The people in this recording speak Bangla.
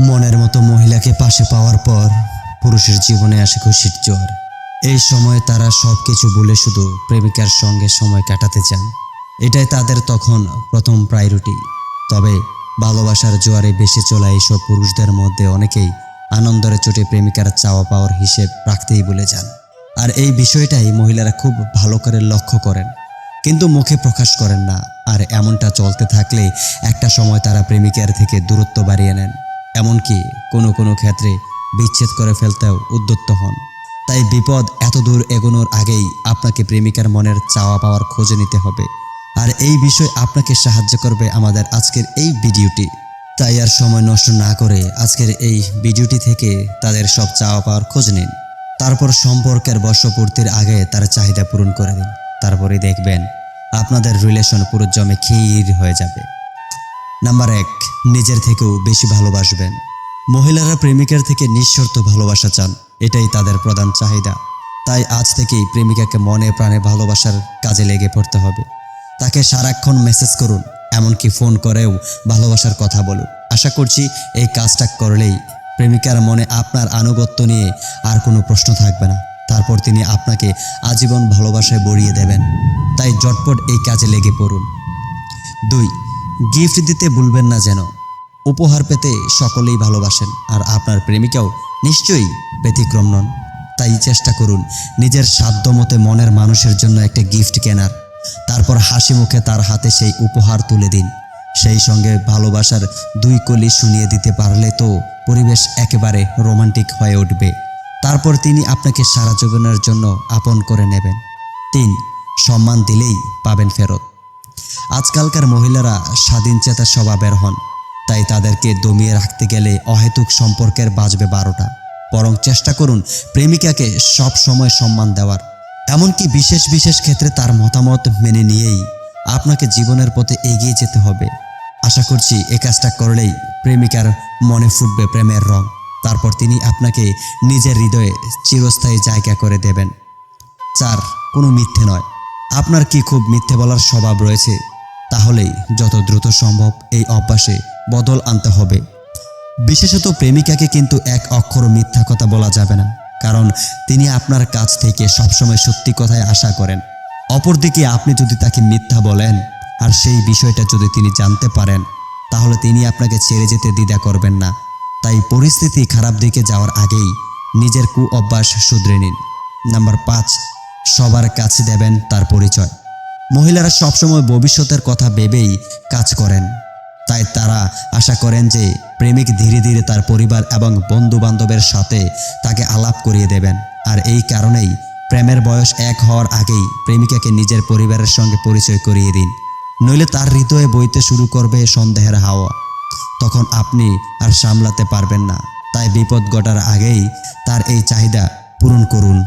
মনের মতো মহিলাকে পাশে পাওয়ার পর পুরুষের জীবনে আসে খুশির জ্বর। এই সময় তারা সব কিছু বলে শুধু প্রেমিকার সঙ্গে সময় কাটাতে চান। এটাই তাদের তখন প্রথম প্রায়োরিটি তবে ভালোবাসার জোয়ারে বেশি চলা এইসব পুরুষদের মধ্যে অনেকেই আনন্দরে চোটে প্রেমিকার চাওয়া পাওয়ার হিসেব রাখতেই বলে যান। আর এই বিষয়টাই মহিলারা খুব ভালো করে লক্ষ্য করেন। কিন্তু মুখে প্রকাশ করেন না। আর এমনটা চলতে থাকলে একটা সময় তারা প্রেমিকার থেকে দূরত্ব বাড়িয়ে নেন। এমনকি কোনো কোনো ক্ষেত্রে বিচ্ছেদ করে ফেলতেও উদ্যত্ত হন। তাই বিপদ এত দূর এগোনোর আগেই আপনাকে প্রেমিকার মনের চাওয়া পাওয়ার খোঁজে নিতে হবে। আর এই বিষয় আপনাকে সাহায্য করবে আমাদের আজকের এই ভিডিওটি। তাই আর সময় নষ্ট না করে আজকের এই ভিডিওটি থেকে তাদের সব চাওয়া পাওয়ার খোঁজ নিন। তারপর সম্পর্কের বর্ষপূর্তির আগে তার চাহিদা পূরণ করে দিন। তারপরে দেখবেন আপনাদের রিলেশন পুরো জমে ক্ষীর হয়ে যাবে। নাম্বার এক নিজের থেকেও বেশি ভালোবাসবেন। মহিলারা প্রেমিকার থেকে নিঃশর্ত ভালোবাসা চান, এটাই তাদের প্রধান চাহিদা। তাই আজ থেকেই প্রেমিকাকে মনে প্রাণে ভালোবাসার কাজে লেগে পড়তে হবে। তাকে সারাক্ষণ মেসেজ করুন, এমনকি ফোন করেও ভালোবাসার কথা বলুন। আশা করছি এই কাজটা করলেই প্রেমিকার মনে আপনার আনুগত্য নিয়ে আর কোনো প্রশ্ন থাকবে না। তারপর তিনি আপনাকে আজীবন ভালোবাসায় বড়িয়ে দেবেন। তাই জটপট এই কাজে লেগে পড়ুন। দুই গিফট দিতে ভুলবেন না যেন। উপহার পেতে সকলেই ভালোবাসেন, আর আপনার প্রেমিকাও নিশ্চয়ই ব্যতিক্রম নন। তাই চেষ্টা করুন নিজের সাধ্যমতে মনের মানুষের জন্য একটা গিফট কেনার। তারপর হাসি মুখে তার হাতে সেই উপহার তুলে দিন। সেই সঙ্গে ভালোবাসার দুই কলি শুনিয়ে দিতে পারলে তো পরিবেশ একেবারে রোমান্টিক হয়ে উঠবে। তারপর তিনি আপনাকে সারা জীবনের জন্য আপন করে নেবেন। তিন, সম্মান দিলেই পাবেন ফেরত। আজকালকার মহিলারা স্বাধীনচেতা স্বভাবের হন, তাই তাদেরকে দমিয়ে রাখতে গেলে অহেতুক সম্পর্কের বাজবে বারোটা। বরং চেষ্টা করুন প্রেমিকাকে সব সময় সম্মান দেওয়ার। এমনকি বিশেষ বিশেষ ক্ষেত্রে তার মতামত মেনে নিয়েই আপনাকে জীবনের পথে এগিয়ে যেতে হবে। আশা করছি এ কাজটা করলেই প্রেমিকার মনে ফুটবে প্রেমের রং। তারপর তিনি আপনাকে নিজের হৃদয়ে চিরস্থায়ী জায়গা করে দেবেন। চার, কোনো মিথ্যে নয়। আপনার কি খুব মিথ্যে বলার স্বভাব রয়েছে? তাহলেই যত দ্রুত সম্ভব এই অভ্যাসে বদল আনতে হবে। বিশেষত প্রেমিকাকে কিন্তু এক অক্ষর মিথ্যা কথা বলা যাবে না, কারণ তিনি আপনার কাছ থেকে সবসময় সত্যি কথায় আশা করেন। অপরদিকে আপনি যদি তাকে মিথ্যা বলেন, আর সেই বিষয়টা যদি তিনি জানতে পারেন, তাহলে তিনি আপনাকে ছেড়ে যেতে দ্বিধা করবেন না। তাই পরিস্থিতি খারাপ দিকে যাওয়ার আগেই নিজের কু অভ্যাস শুধরে নিন। নাম্বার পাঁচ, সবার কাছে দেবেন তার পরিচয়। মহিলারা সবসময় ভবিষ্যতের কথা ভেবেই কাজ করেন। তাই তারা আশা করেন যে প্রেমিক ধীরে ধীরে তার পরিবার এবং বন্ধু বান্ধবের সাথে তাকে আলাপ করিয়ে দেবেন। আর এই কারণেই প্রেমের বয়স এক হওয়ার আগেই প্রেমিকাকে নিজের পরিবারের সঙ্গে পরিচয় করিয়ে দিন। নইলে তার হৃদয়ে বইতে শুরু করবে সন্দেহের হাওয়া। তখন আপনি আর সামলাতে পারবেন না। তাই বিপদ ঘটার আগেই তার এই চাহিদা পূরণ করুন।